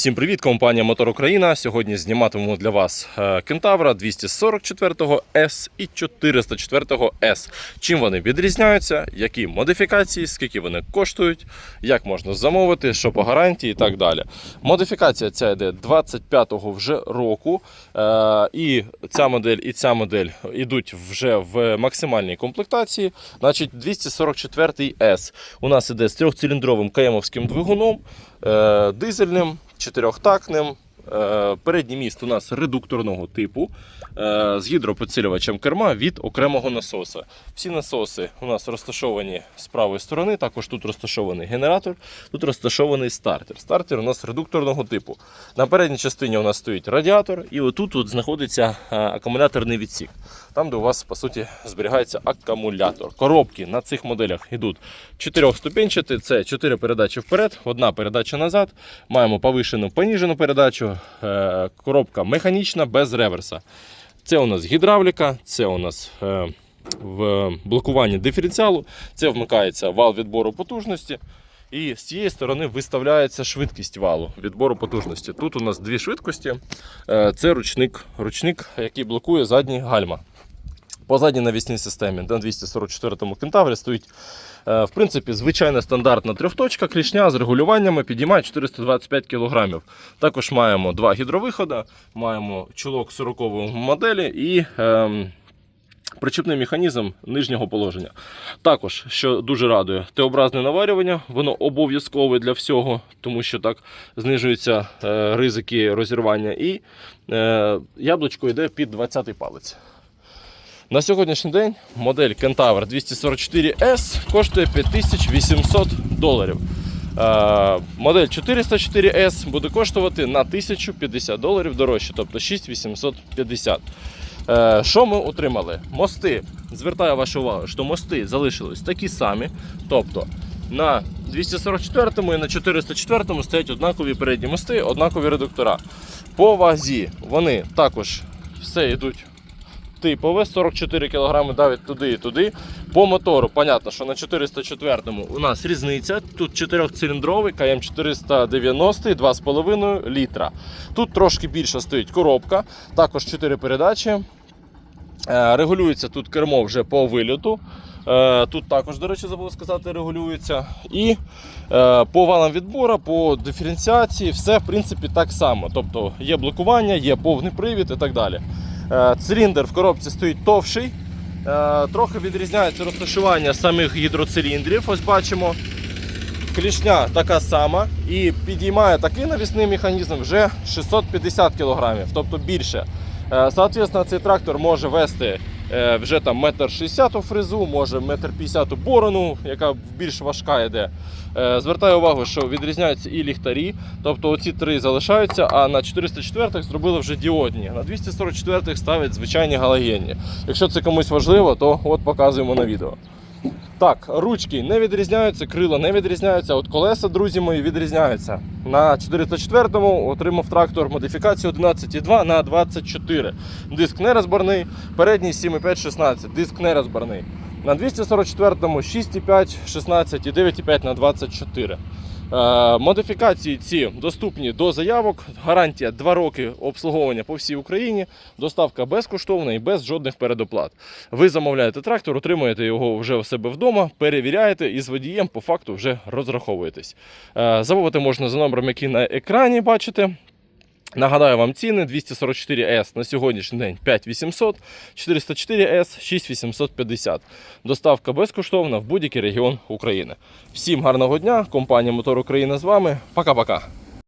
Всім привіт, компанія Мотор Україна. Сьогодні зніматимемо для вас е, Кентавра 244 S і 404 S. Чим вони відрізняються, які модифікації, скільки вони коштують, як можна замовити, що по гарантії і так далі. Модифікація ця йде 25-го вже року. е, І ця модель і ця модель йдуть вже в максимальній комплектації. Значить, 244 S у нас іде з трьохциліндровим каємовським двигуном, е, дизельним, чотирьохтактним. Е, Передній міст у нас редукторного типу е, з гідропідсилювачем керма від окремого насоса. Всі насоси у нас розташовані з правої сторони. Також тут розташований генератор, тут розташований стартер. Стартер у нас редукторного типу. На передній частині у нас стоїть радіатор, і отут тут знаходиться е, акумуляторний відсік. Там, де у вас по суті зберігається акумулятор. Коробки на цих моделях йдуть чотирьохступенчаті. Це 4 передачі вперед, одна передача назад. Маємо повишену поніжену передачу. Е, Коробка механічна без реверса. Це у нас гідравліка, це у нас е, в блокуванні диференціалу, це вмикається вал відбору потужності. І з цієї сторони виставляється швидкість валу відбору потужності. Тут у нас дві швидкості. Е, Це ручник, ручник, який блокує задні гальма. По задній навісній системі на 244-му кентаврі стоїть е, в принципі звичайна стандартна трьохточка клішня з регулюваннями підіймає 425 кг. Також маємо два гідровиходи, маємо чулок 40 моделі і ем, причіпний механізм нижнього положення. Також, що дуже радує, Т-образне наварювання, воно обов'язкове для всього, тому що так знижуються е, ризики розірвання. І е, яблучко йде під 20-й палець. На сьогоднішній день модель Kentaur 244S коштує 5800 доларів. Е, Модель 404S буде коштувати на 1050 доларів дорожче, тобто 6850. Е, Що ми отримали? Мости. Звертаю вашу увагу, що мости залишились такі самі. Тобто на 244 і на 404 стоять однакові передні мости, однакові редуктора. По вазі вони також все йдуть типове, 44 кг давить туди і туди. По мотору, понятно, що на 404 у нас різниця. Тут 4-циліндровий КМ 490 2,5 літра. Тут трошки більше стоїть коробка, також 4 передачі. Е, Регулюється тут кермо вже по вильоту. Е, Тут також, до речі, забув сказати, регулюється. І е, по валам відбору, по диференціації, все в принципі так само. Тобто є блокування, є повний привід і так далі. Е, Циліндр в коробці стоїть товший. Е, Трохи відрізняється розташування самих гідроциліндрів. Ось бачимо. Клішня така сама і підіймає такий навісний механізм вже 650 кг, тобто більше. Е, Соответственно, цей трактор може вести вже там метр шістдесят фрезу, може метр п'ятдесят борону, яка більш важка йде. Е, Звертаю увагу, що відрізняються і ліхтарі, тобто оці три залишаються, а на 404 зробили вже діодні. На 244 ставлять звичайні галогенні. Якщо це комусь важливо, то от показуємо на відео. Так, ручки не відрізняються, крила не відрізняються. От колеса, друзі мої, відрізняються. На 404-му отримав трактор модифікацію 11,2 на 24. Диск нерозборний, передній 7,5-16, диск нерозборний. На 244-му 6,5, 16 і 9,5 на 24. Е, Модифікації ці доступні до заявок. Гарантія 2 роки обслуговування по всій Україні. Доставка безкоштовна і без жодних передоплат. Ви замовляєте трактор, отримуєте його вже у себе вдома, перевіряєте і з водієм по факту вже розраховуєтесь. Е, Замовити можна за номером, який на екрані бачите. Нагадаю вам ціни 244S на сьогоднішній день 5800, 404S 6850. Доставка безкоштовна в будь-який регіон України. Всім гарного дня! Компанія Мотор Україна з вами. Пока-пока.